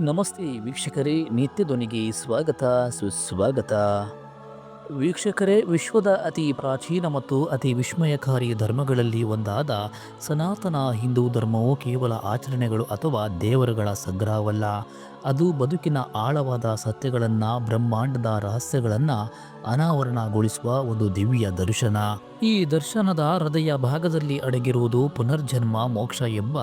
ನಮಸ್ತೆ ವೀಕ್ಷಕರೇ, ನಿತ್ಯ ಧ್ವನಿಗೆ ಸ್ವಾಗತ, ಸುಸ್ವಾಗತ. ವೀಕ್ಷಕರೇ, ವಿಶ್ವದ ಅತಿ ಪ್ರಾಚೀನ ಮತ್ತು ಅತಿ ವಿಸ್ಮಯಕಾರಿ ಧರ್ಮಗಳಲ್ಲಿ ಒಂದಾದ ಸನಾತನ ಹಿಂದೂ ಧರ್ಮವು ಕೇವಲ ಆಚರಣೆಗಳು ಅಥವಾ ದೇವರುಗಳ ಸಂಗ್ರಹವಲ್ಲ. ಅದು ಬದುಕಿನ ಆಳವಾದ ಸತ್ಯಗಳನ್ನು, ಬ್ರಹ್ಮಾಂಡದ ರಹಸ್ಯಗಳನ್ನು ಅನಾವರಣಗೊಳಿಸುವ ಒಂದು ದಿವ್ಯ ದರ್ಶನ. ಈ ದರ್ಶನದ ಹೃದಯ ಭಾಗದಲ್ಲಿ ಅಡಗಿರುವುದು ಪುನರ್ಜನ್ಮ, ಮೋಕ್ಷ ಎಂಬ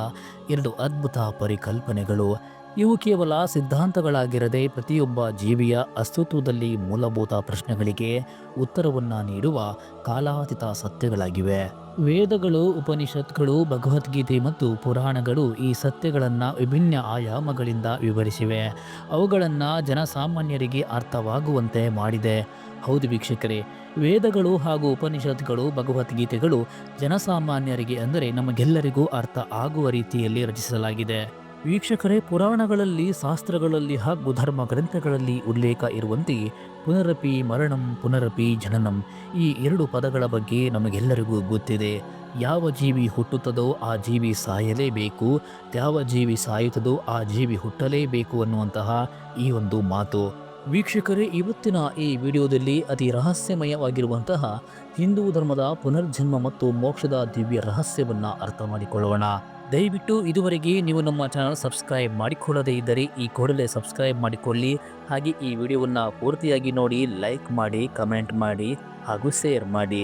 ಎರಡು ಅದ್ಭುತ ಪರಿಕಲ್ಪನೆಗಳು. ಇವು ಕೇವಲ ಸಿದ್ಧಾಂತಗಳಾಗಿರದೆ ಪ್ರತಿಯೊಬ್ಬ ಜೀವಿಯ ಅಸ್ತಿತ್ವದಲ್ಲಿ ಮೂಲಭೂತ ಪ್ರಶ್ನೆಗಳಿಗೆ ಉತ್ತರವನ್ನು ನೀಡುವ ಕಾಲಾತೀತ ಸತ್ಯಗಳಾಗಿವೆ. ವೇದಗಳು, ಉಪನಿಷತ್ಗಳು, ಭಗವದ್ಗೀತೆ ಮತ್ತು ಪುರಾಣಗಳು ಈ ಸತ್ಯಗಳನ್ನು ವಿಭಿನ್ನ ಆಯಾಮಗಳಿಂದ ವಿವರಿಸಿವೆ. ಅವುಗಳನ್ನು ಜನಸಾಮಾನ್ಯರಿಗೆ ಅರ್ಥವಾಗುವಂತೆ ಮಾಡಿದೆ. ಹೌದು ವೀಕ್ಷಕರೇ, ವೇದಗಳು ಹಾಗೂ ಉಪನಿಷತ್ಗಳು, ಭಗವದ್ಗೀತೆಗಳು ಜನಸಾಮಾನ್ಯರಿಗೆ ಅಂದರೆ ನಮಗೆಲ್ಲರಿಗೂ ಅರ್ಥ ಆಗುವ ರೀತಿಯಲ್ಲಿ ರಚಿಸಲಾಗಿದೆ. ವೀಕ್ಷಕರೇ, ಪುರಾಣಗಳಲ್ಲಿ, ಶಾಸ್ತ್ರಗಳಲ್ಲಿ ಹಾಗೂ ಧರ್ಮ ಗ್ರಂಥಗಳಲ್ಲಿ ಉಲ್ಲೇಖ ಇರುವಂತೆ ಪುನರಪಿ ಮರಣಂ, ಪುನರಪಿ ಜನನಂ ಈ ಎರಡು ಪದಗಳ ಬಗ್ಗೆ ನಮಗೆಲ್ಲರಿಗೂ ಗೊತ್ತಿದೆ. ಯಾವ ಜೀವಿ ಹುಟ್ಟುತ್ತದೋ ಆ ಜೀವಿ ಸಾಯಲೇಬೇಕು, ಯಾವ ಜೀವಿ ಸಾಯುತ್ತದೋ ಆ ಜೀವಿ ಹುಟ್ಟಲೇಬೇಕು ಅನ್ನುವಂತಹ ಈ ಒಂದು ಮಾತು. ವೀಕ್ಷಕರೇ, ಇವತ್ತಿನ ಈ ವಿಡಿಯೋದಲ್ಲಿ ಅತಿ ರಹಸ್ಯಮಯವಾಗಿರುವಂತಹ ಹಿಂದೂ ಧರ್ಮದ ಪುನರ್ಜನ್ಮ ಮತ್ತು ಮೋಕ್ಷದ ದಿವ್ಯ ರಹಸ್ಯವನ್ನು ಅರ್ಥ ಮಾಡಿಕೊಳ್ಳೋಣ. ದಯವಿಟ್ಟು ಇದುವರೆಗೆ ನೀವು ನಮ್ಮ ಚಾನಲ್ ಸಬ್ಸ್ಕ್ರೈಬ್ ಮಾಡಿಕೊಳ್ಳದೇ ಇದ್ದರೆ ಈ ಕೂಡಲೇ ಸಬ್ಸ್ಕ್ರೈಬ್ ಮಾಡಿಕೊಳ್ಳಿ. ಹಾಗೆ ಈ ವಿಡಿಯೋವನ್ನು ಪೂರ್ತಿಯಾಗಿ ನೋಡಿ, ಲೈಕ್ ಮಾಡಿ, ಕಮೆಂಟ್ ಮಾಡಿ ಹಾಗೂ ಶೇರ್ ಮಾಡಿ.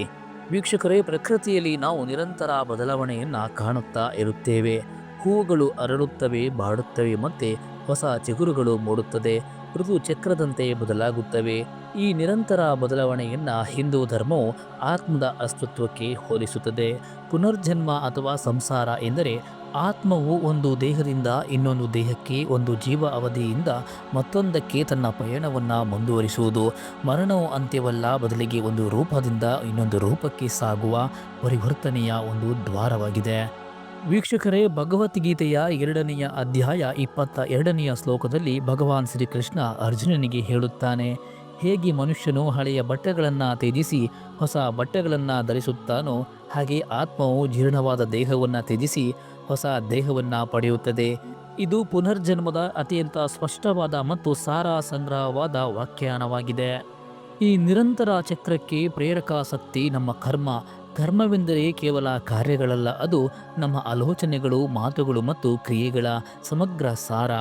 ವೀಕ್ಷಕರೇ, ಪ್ರಕೃತಿಯಲ್ಲಿ ನಾವು ನಿರಂತರ ಬದಲಾವಣೆಯನ್ನು ಕಾಣುತ್ತಾ ಇರುತ್ತೇವೆ. ಹೂವುಗಳು ಅರಳುತ್ತವೆ ಬಾಡುತ್ತವೆ ಮತ್ತು ಹೊಸ ಚಿಗುರುಗಳು ಮೂಡುತ್ತದೆ. ಋತು ಚಕ್ರದಂತೆ ಬದಲಾಗುತ್ತವೆ. ಈ ನಿರಂತರ ಬದಲಾವಣೆಯನ್ನು ಹಿಂದೂ ಧರ್ಮವು ಆತ್ಮದ ಅಸ್ತಿತ್ವಕ್ಕೆ ಹೋಲಿಸುತ್ತದೆ. ಪುನರ್ಜನ್ಮ ಅಥವಾ ಸಂಸಾರ ಎಂದರೆ ಆತ್ಮವು ಒಂದು ದೇಹದಿಂದ ಇನ್ನೊಂದು ದೇಹಕ್ಕೆ ಒಂದು ಜೀವ ಅವಧಿಯಿಂದ ಮತ್ತೊಂದಕ್ಕೆ ತನ್ನ ಪಯಣವನ್ನು ಮುಂದುವರಿಸುವುದು. ಮರಣವು ಅಂತ್ಯವಲ್ಲ, ಬದಲಿಗೆ ಒಂದು ರೂಪದಿಂದ ಇನ್ನೊಂದು ರೂಪಕ್ಕೆ ಸಾಗುವ ಪರಿವರ್ತನೆಯ ಒಂದು ದ್ವಾರವಾಗಿದೆ. ವೀಕ್ಷಕರೇ ಭಗವದ್ಗೀತೆಯ ಎರಡನೆಯ ಅಧ್ಯಾಯ ಇಪ್ಪತ್ತ ಎರಡನೆಯ ಶ್ಲೋಕದಲ್ಲಿ ಭಗವಾನ್ ಶ್ರೀಕೃಷ್ಣ ಅರ್ಜುನನಿಗೆ ಹೇಳುತ್ತಾನೆ. ಹೇಗೆ ಮನುಷ್ಯನು ಹಳೆಯ ಬಟ್ಟೆಗಳನ್ನು ತ್ಯಜಿಸಿ ಹೊಸ ಬಟ್ಟೆಗಳನ್ನು ಧರಿಸುತ್ತಾನೋ ಹಾಗೆ ಆತ್ಮವು ಜೀರ್ಣವಾದ ದೇಹವನ್ನು ತ್ಯಜಿಸಿ ಹೊಸ ದೇಹವನ್ನು ಪಡೆಯುತ್ತದೆ. ಇದು ಪುನರ್ಜನ್ಮದ ಅತ್ಯಂತ ಸ್ಪಷ್ಟವಾದ ಮತ್ತು ಸಾರ ಸಂಗ್ರಹವಾದ ವ್ಯಾಖ್ಯಾನವಾಗಿದೆ. ಈ ನಿರಂತರ ಚಕ್ರಕ್ಕೆ ಪ್ರೇರಕ ಶಕ್ತಿ ನಮ್ಮ ಕರ್ಮ. ಕರ್ಮವೆಂದರೆ ಕೇವಲ ಕಾರ್ಯಗಳಲ್ಲ, ಅದು ನಮ್ಮ ಆಲೋಚನೆಗಳು, ಮಾತುಗಳು ಮತ್ತು ಕ್ರಿಯೆಗಳ ಸಮಗ್ರ ಸಾರ.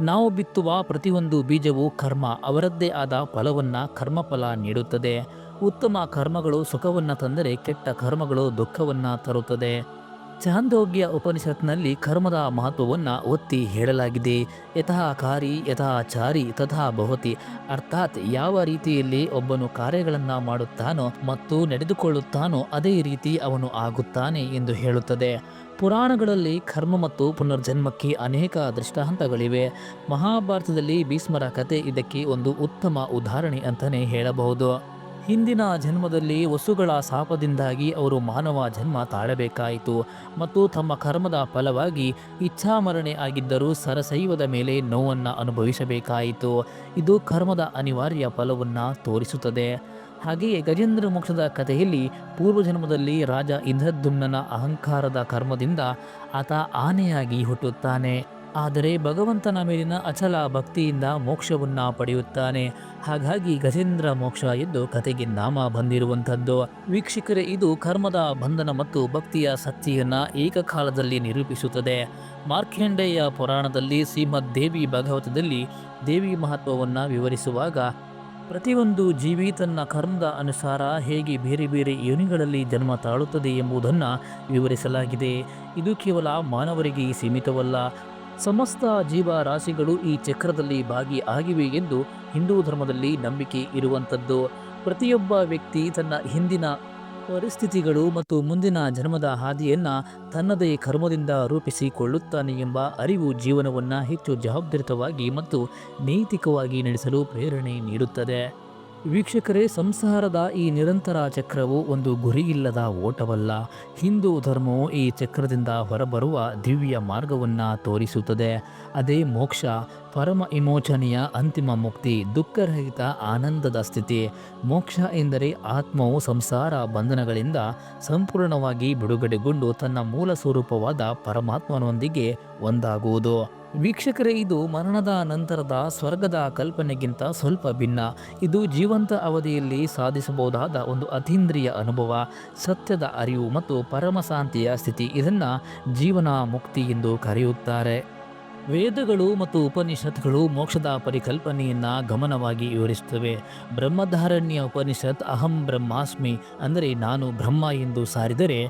ನಾವು ಬಿತ್ತುವ ಪ್ರತಿಯೊಂದು ಬೀಜವು ಕರ್ಮ, ಅವರದ್ದೇ ಆದ ಫಲವನ್ನು ಕರ್ಮಫಲ ನೀಡುತ್ತದೆ. ಉತ್ತಮ ಕರ್ಮಗಳು ಸುಖವನ್ನು ತಂದರೆ ಕೆಟ್ಟ ಕರ್ಮಗಳು ದುಃಖವನ್ನು ತರುತ್ತದೆ. ಚಾಂದೋಗ್ಯ ಉಪನಿಷತ್ನಲ್ಲಿ ಕರ್ಮದ ಮಹತ್ವವನ್ನು ಒತ್ತಿ ಹೇಳಲಾಗಿದೆ. ಯಥಾಕಾರಿ ಕಾರಿ ಯತಃ ಚಾರಿ ತಥಾ ಭವತಿ. ಅರ್ಥಾತ್ ಯಾವ ರೀತಿಯಲ್ಲಿ ಒಬ್ಬನು ಕಾರ್ಯಗಳನ್ನು ಮಾಡುತ್ತಾನೋ ಮತ್ತು ನಡೆದುಕೊಳ್ಳುತ್ತಾನೋ ಅದೇ ರೀತಿ ಅವನು ಆಗುತ್ತಾನೆ ಎಂದು ಹೇಳುತ್ತದೆ. ಪುರಾಣಗಳಲ್ಲಿ ಕರ್ಮ ಮತ್ತು ಪುನರ್ಜನ್ಮಕ್ಕೆ ಅನೇಕ ದೃಷ್ಟಾಂತಗಳಿವೆ. ಮಹಾಭಾರತದಲ್ಲಿ ಭೀಷ್ಮರ ಕತೆ ಇದಕ್ಕೆ ಒಂದು ಉತ್ತಮ ಉದಾಹರಣೆ ಅಂತಲೇ ಹೇಳಬಹುದು. ಹಿಂದಿನ ಜನ್ಮದಲ್ಲಿ ವಸುಗಳ ಶಾಪದಿಂದಾಗಿ ಅವರು ಮಾನವ ಜನ್ಮ ತಾಳಬೇಕಾಯಿತು ಮತ್ತು ತಮ್ಮ ಕರ್ಮದ ಫಲವಾಗಿ ಇಚ್ಛಾಮರಣೆ ಆಗಿದ್ದರೂ ಸರಸೈವದ ಮೇಲೆ ನೋವನ್ನು ಅನುಭವಿಸಬೇಕಾಯಿತು. ಇದು ಕರ್ಮದ ಅನಿವಾರ್ಯ ಫಲವನ್ನು ತೋರಿಸುತ್ತದೆ. ಹಾಗೆಯೇ ಗಜೇಂದ್ರ ಮೋಕ್ಷದ ಕಥೆಯಲ್ಲಿ ಪೂರ್ವಜನ್ಮದಲ್ಲಿ ರಾಜ ಇಂದ್ರದ್ಯುಮ್ನ ಅಹಂಕಾರದ ಕರ್ಮದಿಂದ ಆತ ಆನೆಯಾಗಿ ಹುಟ್ಟುತ್ತಾನೆ. ಆದರೆ ಭಗವಂತನ ಮೇಲಿನ ಅಚಲ ಭಕ್ತಿಯಿಂದ ಮೋಕ್ಷವನ್ನು ಪಡೆಯುತ್ತಾನೆ. ಹಾಗಾಗಿ ಗಜೇಂದ್ರ ಮೋಕ್ಷ ಎಂದು ಕತೆಗೆ ನಾಮ ಬಂದಿರುವಂಥದ್ದು. ವೀಕ್ಷಕರೇ, ಇದು ಕರ್ಮದ ಬಂಧನ ಮತ್ತು ಭಕ್ತಿಯ ಶಕ್ತಿಯನ್ನು ಏಕಕಾಲದಲ್ಲಿ ನಿರೂಪಿಸುತ್ತದೆ. ಮಾರ್ಕೆಂಡೆಯ ಪುರಾಣದಲ್ಲಿ ಶ್ರೀಮದ್ ದೇವಿ ಭಾಗವತದಲ್ಲಿ ದೇವಿ ಮಹತ್ವವನ್ನು ವಿವರಿಸುವಾಗ, ಪ್ರತಿಯೊಂದು ಜೀವಿ ತನ್ನ ಕರ್ಮದ ಅನುಸಾರ ಹೇಗೆ ಬೇರೆ ಬೇರೆ ಯೋನಿಗಳಲ್ಲಿ ಜನ್ಮ ತಾಳುತ್ತದೆ ಎಂಬುದನ್ನು ವಿವರಿಸಲಾಗಿದೆ. ಇದು ಕೇವಲ ಮಾನವರಿಗೆ ಸೀಮಿತವಲ್ಲ ಸಮಸ್ತ ಜೀವರಾಶಿಗಳು ಈ ಚಕ್ರದಲ್ಲಿ ಭಾಗಿಯಾಗಿವೆ ಎಂದು ಹಿಂದೂ ಧರ್ಮದಲ್ಲಿ ನಂಬಿಕೆ ಇರುವಂಥದ್ದು. ಪ್ರತಿಯೊಬ್ಬ ವ್ಯಕ್ತಿ ತನ್ನ ಹಿಂದಿನ ಪರಿಸ್ಥಿತಿಗಳು ಮತ್ತು ಮುಂದಿನ ಜನ್ಮದ ಹಾದಿಯನ್ನು ತನ್ನದೇ ಕರ್ಮದಿಂದ ರೂಪಿಸಿಕೊಳ್ಳುತ್ತಾನೆ ಎಂಬ ಅರಿವು ಜೀವನವನ್ನು ಹೆಚ್ಚು ಜವಾಬ್ದಾರಿತವಾಗಿ ಮತ್ತು ನೈತಿಕವಾಗಿ ನಡೆಸಲು ಪ್ರೇರಣೆ ನೀಡುತ್ತದೆ. ವೀಕ್ಷಕರೇ, ಸಂಸಾರದ ಈ ನಿರಂತರ ಚಕ್ರವು ಒಂದು ಗುರಿಯಿಲ್ಲದ ಓಟವಲ್ಲ. ಹಿಂದೂ ಧರ್ಮವು ಈ ಚಕ್ರದಿಂದ ಹೊರಬರುವ ದಿವ್ಯ ಮಾರ್ಗವನ್ನು ತೋರಿಸುತ್ತದೆ. ಅದೇ ಮೋಕ್ಷ, ಪರಮ ವಿಮೋಚನೆಯ ಅಂತಿಮ ಮುಕ್ತಿ, ದುಃಖರಹಿತ ಆನಂದದ ಸ್ಥಿತಿ. ಮೋಕ್ಷ ಎಂದರೆ ಆತ್ಮವು ಸಂಸಾರ ಬಂಧನಗಳಿಂದ ಸಂಪೂರ್ಣವಾಗಿ ಬಿಡುಗಡೆಗೊಂಡು ತನ್ನ ಮೂಲ ಸ್ವರೂಪವಾದ ಪರಮಾತ್ಮನೊಂದಿಗೆ ಒಂದಾಗುವುದು. ವೀಕ್ಷಕರೇ, ಇದು ಮರಣದ ನಂತರದ ಸ್ವರ್ಗದ ಕಲ್ಪನೆಗಿಂತ ಸ್ವಲ್ಪ ಭಿನ್ನ. ಇದು ಜೀವಂತ ಅವಧಿಯಲ್ಲಿ ಸಾಧಿಸಬಹುದಾದ ಒಂದು ಅತೀಂದ್ರಿಯ ಅನುಭವ. ಸತ್ಯದ ಅರಿವು ಮತ್ತು ಪರಮಶಾಂತಿಯ ಸ್ಥಿತಿ ಇದನ್ನು ಜೀವನ ಮುಕ್ತಿ ಎಂದು ಕರೆಯುತ್ತಾರೆ. ವೇದಗಳು ಮತ್ತು ಉಪನಿಷತ್ಗಳು ಮೋಕ್ಷದ ಪರಿಕಲ್ಪನೆಯನ್ನು ಗಮನವಾಗಿ ವಿವರಿಸುತ್ತವೆ. ಬ್ರಹ್ಮಧಾರಣ್ಯ ಉಪನಿಷತ್, ಅಹಂ ಬ್ರಹ್ಮಾಸ್ಮಿ ಅಂದರೆ ನಾನು ಬ್ರಹ್ಮ ಎಂದು ಸಾರಿದರೆ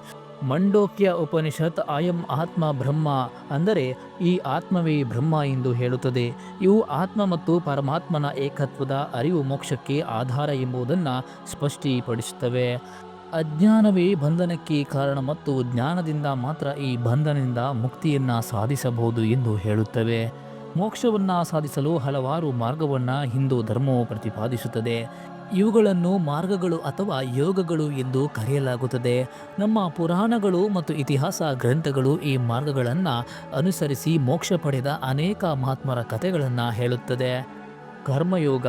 ಮಂಡೋಕ್ಯ ಉಪನಿಷತ್ ಅಯಂ ಆತ್ಮ ಬ್ರಹ್ಮ ಅಂದರೆ ಈ ಆತ್ಮವೇ ಬ್ರಹ್ಮ ಎಂದು ಹೇಳುತ್ತದೆ. ಇವು ಆತ್ಮ ಮತ್ತು ಪರಮಾತ್ಮನ ಏಕತ್ವದ ಅರಿವು ಮೋಕ್ಷಕ್ಕೆ ಆಧಾರ ಎಂಬುದನ್ನು ಸ್ಪಷ್ಟೀಪಡಿಸುತ್ತವೆ. ಅಜ್ಞಾನವೇ ಬಂಧನಕ್ಕೆ ಕಾರಣ ಮತ್ತು ಜ್ಞಾನದಿಂದ ಮಾತ್ರ ಈ ಬಂಧನದಿಂದ ಮುಕ್ತಿಯನ್ನು ಸಾಧಿಸಬಹುದು ಎಂದು ಹೇಳುತ್ತವೆ. ಮೋಕ್ಷವನ್ನು ಸಾಧಿಸಲು ಹಲವಾರು ಮಾರ್ಗವನ್ನು ಹಿಂದೂ ಧರ್ಮವು ಪ್ರತಿಪಾದಿಸುತ್ತದೆ. ಇವುಗಳನ್ನು ಮಾರ್ಗಗಳು ಅಥವಾ ಯೋಗಗಳು ಎಂದು ಕರೆಯಲಾಗುತ್ತದೆ. ನಮ್ಮ ಪುರಾಣಗಳು ಮತ್ತು ಇತಿಹಾಸ ಗ್ರಂಥಗಳು ಈ ಮಾರ್ಗಗಳನ್ನು ಅನುಸರಿಸಿ ಮೋಕ್ಷ ಪಡೆದ ಅನೇಕ ಮಹಾತ್ಮರ ಕಥೆಗಳನ್ನು ಹೇಳುತ್ತದೆ. ಕರ್ಮಯೋಗ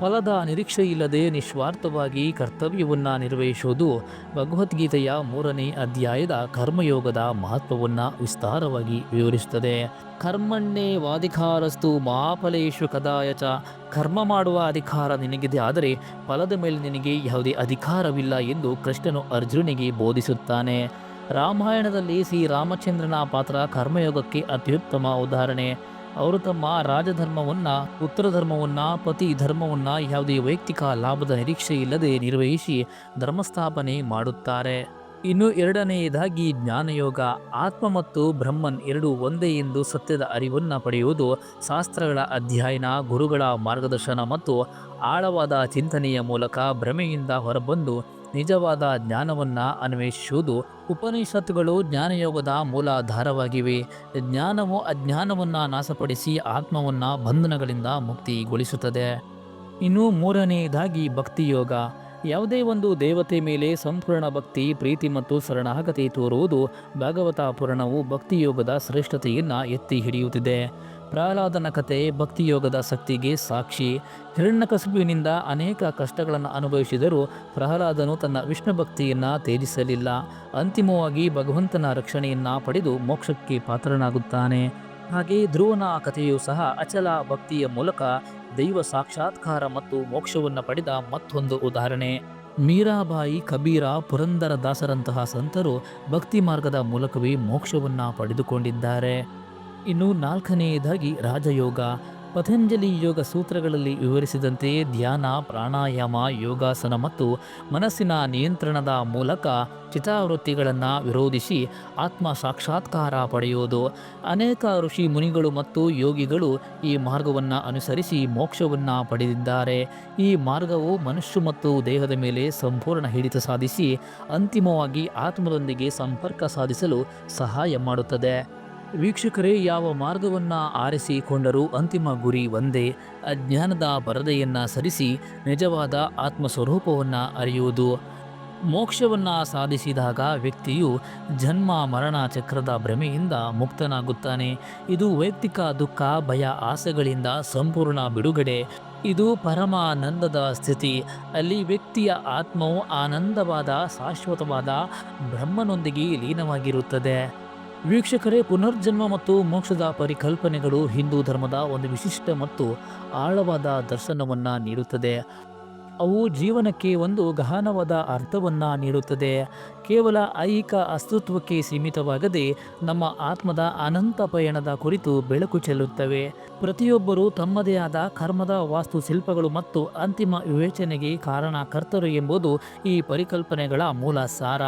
ಫಲದ ನಿರೀಕ್ಷೆಯಿಲ್ಲದೆ ನಿಸ್ವಾರ್ಥವಾಗಿ ಕರ್ತವ್ಯವನ್ನು ನಿರ್ವಹಿಸುವುದು ಭಗವದ್ಗೀತೆಯ ಮೂರನೇ ಅಧ್ಯಾಯದ ಕರ್ಮಯೋಗದ ಮಹತ್ವವನ್ನು ವಿಸ್ತಾರವಾಗಿ ವಿವರಿಸುತ್ತದೆ. ಕರ್ಮಣ್ಣೇ ವಾಧಿಕಾರಸ್ತು ಮಹಾಫಲೇಶು ಕದಾಯಚ. ಕರ್ಮ ಮಾಡುವ ಅಧಿಕಾರ ನಿನಗಿದೆ ಆದರೆ ಫಲದ ಮೇಲೆ ನಿನಗೆ ಯಾವುದೇ ಅಧಿಕಾರವಿಲ್ಲ ಎಂದು ಕೃಷ್ಣನು ಅರ್ಜುನಿಗೆ ಬೋಧಿಸುತ್ತಾನೆ. ರಾಮಾಯಣದಲ್ಲಿ ಶ್ರೀರಾಮಚಂದ್ರನ ಪಾತ್ರ ಕರ್ಮಯೋಗಕ್ಕೆ ಅತ್ಯುತ್ತಮ ಉದಾಹರಣೆ. ಅವರು ತಮ್ಮ ರಾಜಧರ್ಮವನ್ನು ಉತ್ತರ ಧರ್ಮವನ್ನು ಪತಿ ಧರ್ಮವನ್ನು ಯಾವುದೇ ವೈಯಕ್ತಿಕ ಲಾಭದ ನಿರೀಕ್ಷೆ ಇಲ್ಲದೆ ನಿರ್ವಹಿಸಿ ಧರ್ಮಸ್ಥಾಪನೆ ಮಾಡುತ್ತಾರೆ. ಇನ್ನು ಎರಡನೆಯದಾಗಿ ಜ್ಞಾನಯೋಗ. ಆತ್ಮ ಮತ್ತು ಬ್ರಹ್ಮನ್ ಎರಡು ಒಂದೇ ಎಂದು ಸತ್ಯದ ಅರಿವನ್ನು ಪಡೆಯುವುದು ಶಾಸ್ತ್ರಗಳ ಅಧ್ಯಯನ, ಗುರುಗಳ ಮಾರ್ಗದರ್ಶನ ಮತ್ತು ಆಳವಾದ ಚಿಂತನೆಯ ಮೂಲಕ ಭ್ರಮೆಯಿಂದ ಹೊರಬಂದು ನಿಜವಾದ ಜ್ಞಾನವನ್ನು ಅನ್ವೇಷಿಸುವುದು ಉಪನಿಷತ್ತುಗಳು ಜ್ಞಾನಯೋಗದ ಮೂಲಾಧಾರವಾಗಿವೆ. ಜ್ಞಾನವು ಅಜ್ಞಾನವನ್ನು ನಾಶಪಡಿಸಿ ಆತ್ಮವನ್ನು ಬಂಧನಗಳಿಂದ ಮುಕ್ತಿಗೊಳಿಸುತ್ತದೆ. ಇನ್ನು ಮೂರನೆಯದಾಗಿ ಭಕ್ತಿಯೋಗ. ಯಾವುದೇ ಒಂದು ದೇವತೆ ಮೇಲೆ ಸಂಪೂರ್ಣ ಭಕ್ತಿ, ಪ್ರೀತಿ ಮತ್ತು ಶರಣಾಗತಿ ತೋರುವುದು ಭಾಗವತ ಪುರಾಣವು ಭಕ್ತಿಯೋಗದ ಶ್ರೇಷ್ಠತೆಯನ್ನು ಎತ್ತಿ ಹಿಡಿಯುತ್ತಿದೆ. ಪ್ರಹ್ಲಾದನ ಕತೆ ಭಕ್ತಿಯೋಗದ ಶಕ್ತಿಗೆ ಸಾಕ್ಷಿ. ಹಿರಣ್ಯಕಸುಬಿನಿಂದ ಅನೇಕ ಕಷ್ಟಗಳನ್ನು ಅನುಭವಿಸಿದರೂ ಪ್ರಹ್ಲಾದನು ತನ್ನ ವಿಷ್ಣು ಭಕ್ತಿಯನ್ನು ತ್ಯಜಿಸಲಿಲ್ಲ. ಅಂತಿಮವಾಗಿ ಭಗವಂತನ ರಕ್ಷಣೆಯನ್ನು ಪಡೆದು ಮೋಕ್ಷಕ್ಕೆ ಪಾತ್ರನಾಗುತ್ತಾನೆ. ಹಾಗೆ ಧ್ರುವನ ಕಥೆಯೂ ಸಹ ಅಚಲ ಭಕ್ತಿಯ ಮೂಲಕ ದೈವ ಸಾಕ್ಷಾತ್ಕಾರ ಮತ್ತು ಮೋಕ್ಷವನ್ನು ಪಡೆದ ಮತ್ತೊಂದು ಉದಾಹರಣೆ. ಮೀರಾಬಾಯಿ, ಕಬೀರ ಪುರಂದರ ದಾಸರಂತಹ ಸಂತರು ಭಕ್ತಿ ಮಾರ್ಗದ ಮೂಲಕವೇ ಮೋಕ್ಷವನ್ನು ಪಡೆದುಕೊಂಡಿದ್ದಾರೆ. ಇನ್ನು ನಾಲ್ಕನೆಯದಾಗಿ ರಾಜಯೋಗ. ಪತಂಜಲಿ ಯೋಗ ಸೂತ್ರಗಳಲ್ಲಿ ವಿವರಿಸಿದಂತೆ ಧ್ಯಾನ, ಪ್ರಾಣಾಯಾಮ, ಯೋಗಾಸನ ಮತ್ತು ಮನಸ್ಸಿನ ನಿಯಂತ್ರಣದ ಮೂಲಕ ಚಿತಾವೃತ್ತಿಗಳನ್ನು ವಿರೋಧಿಸಿ ಆತ್ಮ ಸಾಕ್ಷಾತ್ಕಾರ ಪಡೆಯುವುದು ಅನೇಕ ಋಷಿ ಮುನಿಗಳು ಮತ್ತು ಯೋಗಿಗಳು ಈ ಮಾರ್ಗವನ್ನು ಅನುಸರಿಸಿ ಮೋಕ್ಷವನ್ನು ಪಡೆದಿದ್ದಾರೆ. ಈ ಮಾರ್ಗವು ಮನುಷ್ಯ ಮತ್ತು ದೇಹದ ಮೇಲೆ ಸಂಪೂರ್ಣ ಹಿಡಿತ ಸಾಧಿಸಿ ಅಂತಿಮವಾಗಿ ಆತ್ಮದೊಂದಿಗೆ ಸಂಪರ್ಕ ಸಾಧಿಸಲು ಸಹಾಯ ಮಾಡುತ್ತದೆ. ವೀಕ್ಷಕರೇ, ಯಾವ ಮಾರ್ಗವನ್ನು ಆರಿಸಿಕೊಂಡರೂ ಅಂತಿಮ ಗುರಿ ಒಂದೇ. ಅಜ್ಞಾನದ ಪರದೆಯನ್ನು ಸರಿಸಿ, ನಿಜವಾದ ಆತ್ಮಸ್ವರೂಪವನ್ನು ಅರಿಯುವುದು. ಮೋಕ್ಷವನ್ನು ಸಾಧಿಸಿದಾಗ ವ್ಯಕ್ತಿಯು ಜನ್ಮ ಮರಣ ಚಕ್ರದ ಭ್ರಮೆಯಿಂದ ಮುಕ್ತನಾಗುತ್ತಾನೆ. ಇದು ವೈಯಕ್ತಿಕ ದುಃಖ, ಭಯ, ಆಸೆಗಳಿಂದ ಸಂಪೂರ್ಣ ಬಿಡುಗಡೆ. ಇದು ಪರಮಾನಂದದ ಸ್ಥಿತಿ. ಅಲ್ಲಿ ವ್ಯಕ್ತಿಯ ಆತ್ಮವು ಆನಂದವಾದ, ಶಾಶ್ವತವಾದ ಬ್ರಹ್ಮನೊಂದಿಗೆ ಲೀನವಾಗಿರುತ್ತದೆ. ವೀಕ್ಷಕರೇ, ಪುನರ್ಜನ್ಮ ಮತ್ತು ಮೋಕ್ಷದ ಪರಿಕಲ್ಪನೆಗಳು ಹಿಂದೂ ಧರ್ಮದ ಒಂದು ವಿಶಿಷ್ಟ ಮತ್ತು ಆಳವಾದ ದರ್ಶನವನ್ನು ನೀಡುತ್ತದೆ. ಅವು ಜೀವನಕ್ಕೆ ಒಂದು ಗಹನವಾದ ಅರ್ಥವನ್ನು ನೀಡುತ್ತದೆ. ಕೇವಲ ಐಹಿಕ ಅಸ್ತಿತ್ವಕ್ಕೆ ಸೀಮಿತವಾಗದೆ ನಮ್ಮ ಆತ್ಮದ ಅನಂತ ಪಯಣದ ಕುರಿತು ಬೆಳಕು ಚೆಲ್ಲುತ್ತವೆ. ಪ್ರತಿಯೊಬ್ಬರೂ ತಮ್ಮದೇ ಆದ ಕರ್ಮದ ವಾಸ್ತುಶಿಲ್ಪಗಳು ಮತ್ತು ಅಂತಿಮ ವಿವೇಚನೆಗೆ ಕಾರಣಕರ್ತರು ಎಂಬುದು ಈ ಪರಿಕಲ್ಪನೆಗಳ ಮೂಲ ಸಾರ.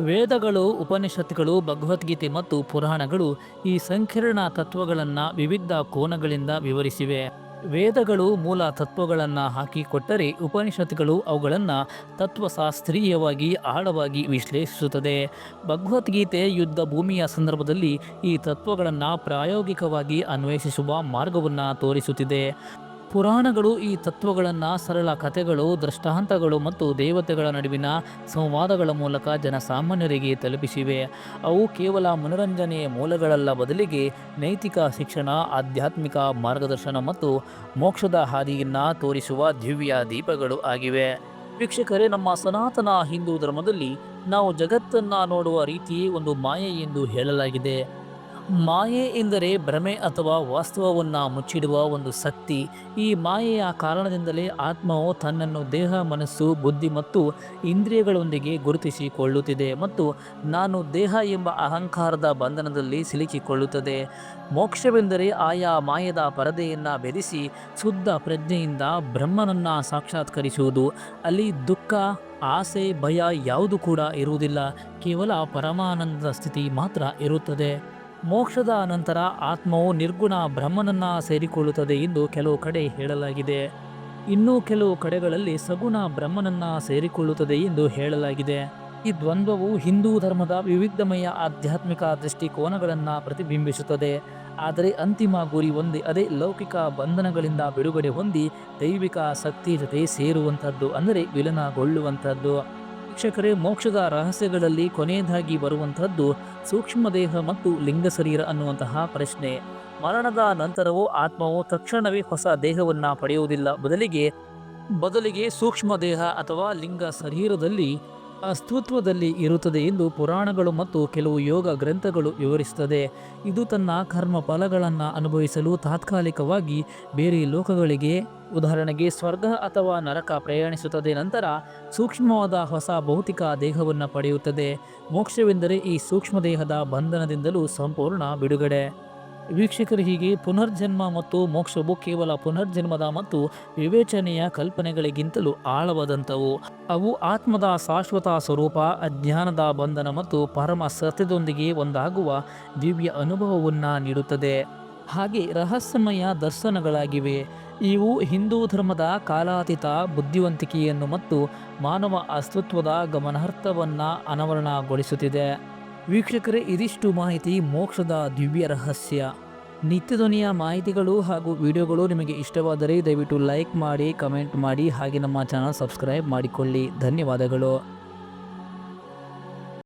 ವೇದಗಳು ಉಪನಿಷತ್ಗಳು ಭಗವದ್ಗೀತೆ ಮತ್ತು ಪುರಾಣಗಳು ಈ ಸಂಕೀರ್ಣ ತತ್ವಗಳನ್ನು ವಿವಿಧ ಕೋನಗಳಿಂದ ವಿವರಿಸಿವೆ. ವೇದಗಳು ಮೂಲ ತತ್ವಗಳನ್ನು ಹಾಕಿಕೊಟ್ಟರೆ ಉಪನಿಷತ್ಗಳು ಅವುಗಳನ್ನು ತತ್ವಶಾಸ್ತ್ರೀಯವಾಗಿ ಆಳವಾಗಿ ವಿಶ್ಲೇಷಿಸುತ್ತದೆ. ಭಗವದ್ಗೀತೆ ಯುದ್ಧ ಭೂಮಿಯ ಸಂದರ್ಭದಲ್ಲಿ ಈ ತತ್ವಗಳನ್ನು ಪ್ರಾಯೋಗಿಕವಾಗಿ ಅನ್ವೇಷಿಸುವ ಮಾರ್ಗವನ್ನು ತೋರಿಸುತ್ತಿದೆ. ಪುರಾಣಗಳು ಈ ತತ್ವಗಳನ್ನು ಸರಳ ಕಥೆಗಳು, ದೃಷ್ಟಾಂತಗಳು ಮತ್ತು ದೇವತೆಗಳ ನಡುವಿನ ಸಂವಾದಗಳ ಮೂಲಕ ಜನಸಾಮಾನ್ಯರಿಗೆ ತಲುಪಿಸಿವೆ. ಅವು ಕೇವಲ ಮನೋರಂಜನೆಯ ಮೂಲಗಳಲ್ಲ, ಬದಲಿಗೆ ನೈತಿಕ ಶಿಕ್ಷಣ, ಆಧ್ಯಾತ್ಮಿಕ ಮಾರ್ಗದರ್ಶನ ಮತ್ತು ಮೋಕ್ಷದ ಹಾದಿಯನ್ನು ತೋರಿಸುವ ದಿವ್ಯ ದೀಪಗಳು ಆಗಿವೆ. ವೀಕ್ಷಕರೇ, ನಮ್ಮ ಸನಾತನ ಹಿಂದೂ ಧರ್ಮದಲ್ಲಿ ನಾವು ಜಗತ್ತನ್ನು ನೋಡುವ ರೀತಿ ಒಂದು ಮಾಯೆ ಎಂದು ಹೇಳಲಾಗಿದೆ. ಮಾಯೆ ಎಂದರೆ ಭ್ರಮೆ ಅಥವಾ ವಾಸ್ತವವನ್ನು ಮುಚ್ಚಿಡುವ ಒಂದು ಶಕ್ತಿ. ಈ ಮಾಯೆಯ ಕಾರಣದಿಂದಲೇ ಆತ್ಮವು ತನ್ನನ್ನು ದೇಹ, ಮನಸ್ಸು, ಬುದ್ಧಿ ಮತ್ತು ಇಂದ್ರಿಯಗಳೊಂದಿಗೆ ಗುರುತಿಸಿಕೊಳ್ಳುತ್ತಿದೆ ಮತ್ತು ನಾನು ದೇಹ ಎಂಬ ಅಹಂಕಾರದ ಬಂಧನದಲ್ಲಿ ಸಿಲುಕಿಕೊಳ್ಳುತ್ತದೆ. ಮೋಕ್ಷವೆಂದರೆ ಆಯಾ ಮಾಯದ ಪರದೆಯನ್ನು ಬೆರೆಸಿ ಶುದ್ಧ ಪ್ರಜ್ಞೆಯಿಂದ ಬ್ರಹ್ಮನನ್ನು ಸಾಕ್ಷಾತ್ಕರಿಸುವುದು. ಅಲ್ಲಿ ದುಃಖ, ಆಸೆ, ಭಯ ಯಾವುದು ಕೂಡ ಇರುವುದಿಲ್ಲ. ಕೇವಲ ಪರಮಾನಂದದ ಸ್ಥಿತಿ ಮಾತ್ರ ಇರುತ್ತದೆ. ಮೋಕ್ಷದ ನಂತರ ಆತ್ಮವು ನಿರ್ಗುಣ ಬ್ರಹ್ಮನನ್ನ ಸೇರಿಕೊಳ್ಳುತ್ತದೆ ಎಂದು ಕೆಲವು ಕಡೆ ಹೇಳಲಾಗಿದೆ. ಇನ್ನೂ ಕೆಲವು ಕಡೆಗಳಲ್ಲಿ ಸಗುಣ ಬ್ರಹ್ಮನನ್ನ ಸೇರಿಕೊಳ್ಳುತ್ತದೆ ಎಂದು ಹೇಳಲಾಗಿದೆ. ಈ ದ್ವಂದ್ವವು ಹಿಂದೂ ಧರ್ಮದ ವಿವಿಧಮಯ ಆಧ್ಯಾತ್ಮಿಕ ದೃಷ್ಟಿಕೋನಗಳನ್ನು ಪ್ರತಿಬಿಂಬಿಸುತ್ತದೆ. ಆದರೆ ಅಂತಿಮ ಗುರಿ ಒಂದೇ ಅದೇ ಲೌಕಿಕ ಬಂಧನಗಳಿಂದ ಬಿಡುಗಡೆ ಹೊಂದಿ ದೈವಿಕ ಶಕ್ತಿ ಜೊತೆ ಸೇರುವಂಥದ್ದು, ಅಂದರೆ ವಿಲನಗೊಳ್ಳುವಂಥದ್ದು. ಶಿಕ್ಷಕರೇ ಮೋಕ್ಷದ ರಹಸ್ಯಗಳಲ್ಲಿ ಕೊನೆಯದಾಗಿ ಬರುವಂತಹದ್ದು ಸೂಕ್ಷ್ಮ ದೇಹ ಮತ್ತು ಲಿಂಗ ಶರೀರ ಅನ್ನುವಂತಹ ಪ್ರಶ್ನೆ. ಮರಣದ ನಂತರವೂ ಆತ್ಮವು ತಕ್ಷಣವೇ ಹೊಸ ದೇಹವನ್ನು ಪಡೆಯುವುದಿಲ್ಲ. ಬದಲಿಗೆ ಬದಲಿಗೆ ಸೂಕ್ಷ್ಮ ದೇಹ ಅಥವಾ ಲಿಂಗ ಶರೀರದಲ್ಲಿ ಅಸ್ತಿತ್ವದಲ್ಲಿ ಇರುತ್ತದೆ ಎಂದು ಪುರಾಣಗಳು ಮತ್ತು ಕೆಲವು ಯೋಗ ಗ್ರಂಥಗಳು ವಿವರಿಸುತ್ತದೆ. ಇದು ತನ್ನ ಕರ್ಮ ಫಲಗಳನ್ನು ಅನುಭವಿಸಲು ತಾತ್ಕಾಲಿಕವಾಗಿ ಬೇರೆ ಲೋಕಗಳಿಗೆ, ಉದಾಹರಣೆಗೆ ಸ್ವರ್ಗ ಅಥವಾ ನರಕ ಪ್ರಯಾಣಿಸುತ್ತದೆ. ನಂತರ ಸೂಕ್ಷ್ಮವಾದ ಹೊಸ ಭೌತಿಕ ದೇಹವನ್ನು ಪಡೆಯುತ್ತದೆ. ಮೋಕ್ಷವೆಂದರೆ ಈ ಸೂಕ್ಷ್ಮ ದೇಹದ ಬಂಧನದಿಂದಲೂ ಸಂಪೂರ್ಣ ಬಿಡುಗಡೆ. ವೀಕ್ಷಕರು ಹೀಗೆ ಪುನರ್ಜನ್ಮ ಮತ್ತು ಮೋಕ್ಷವು ಕೇವಲ ಪುನರ್ಜನ್ಮದ ಮತ್ತು ವಿವೇಚನೆಯ ಕಲ್ಪನೆಗಳಿಗಿಂತಲೂ ಆಳವಾದಂಥವು. ಅವು ಆತ್ಮದ ಶಾಶ್ವತ ಸ್ವರೂಪ, ಅಜ್ಞಾನದ ಬಂಧನ ಮತ್ತು ಪರಮ ಸತ್ಯದೊಂದಿಗೆ ಒಂದಾಗುವ ದಿವ್ಯ ಅನುಭವವನ್ನು ನೀಡುತ್ತದೆ. ಹಾಗೆ ರಹಸ್ಯಮಯ ದರ್ಶನಗಳಾಗಿವೆ. ಇವು ಹಿಂದೂ ಧರ್ಮದ ಕಾಲಾತೀತ ಬುದ್ಧಿವಂತಿಕೆಯನ್ನು ಮತ್ತು ಮಾನವ ಅಸ್ತಿತ್ವದ ಗಮನಾರ್ಥವನ್ನು ಅನಾವರಣಗೊಳಿಸುತ್ತಿದೆ. ವೀಕ್ಷಕರೇ, ಇದಿಷ್ಟು ಮಾಹಿತಿ ಮೋಕ್ಷದ ದಿವ್ಯ ರಹಸ್ಯ. ನಿತ್ಯಧ್ವನಿಯ ಮಾಹಿತಿಗಳು ಹಾಗೂ ವಿಡಿಯೋಗಳು ನಿಮಗೆ ಇಷ್ಟವಾದರೆ ದಯವಿಟ್ಟು ಲೈಕ್ ಮಾಡಿ, ಕಮೆಂಟ್ ಮಾಡಿ, ಹಾಗೆ ನಮ್ಮ ಚಾನಲ್ ಸಬ್ಸ್ಕ್ರೈಬ್ ಮಾಡಿಕೊಳ್ಳಿ. ಧನ್ಯವಾದಗಳು.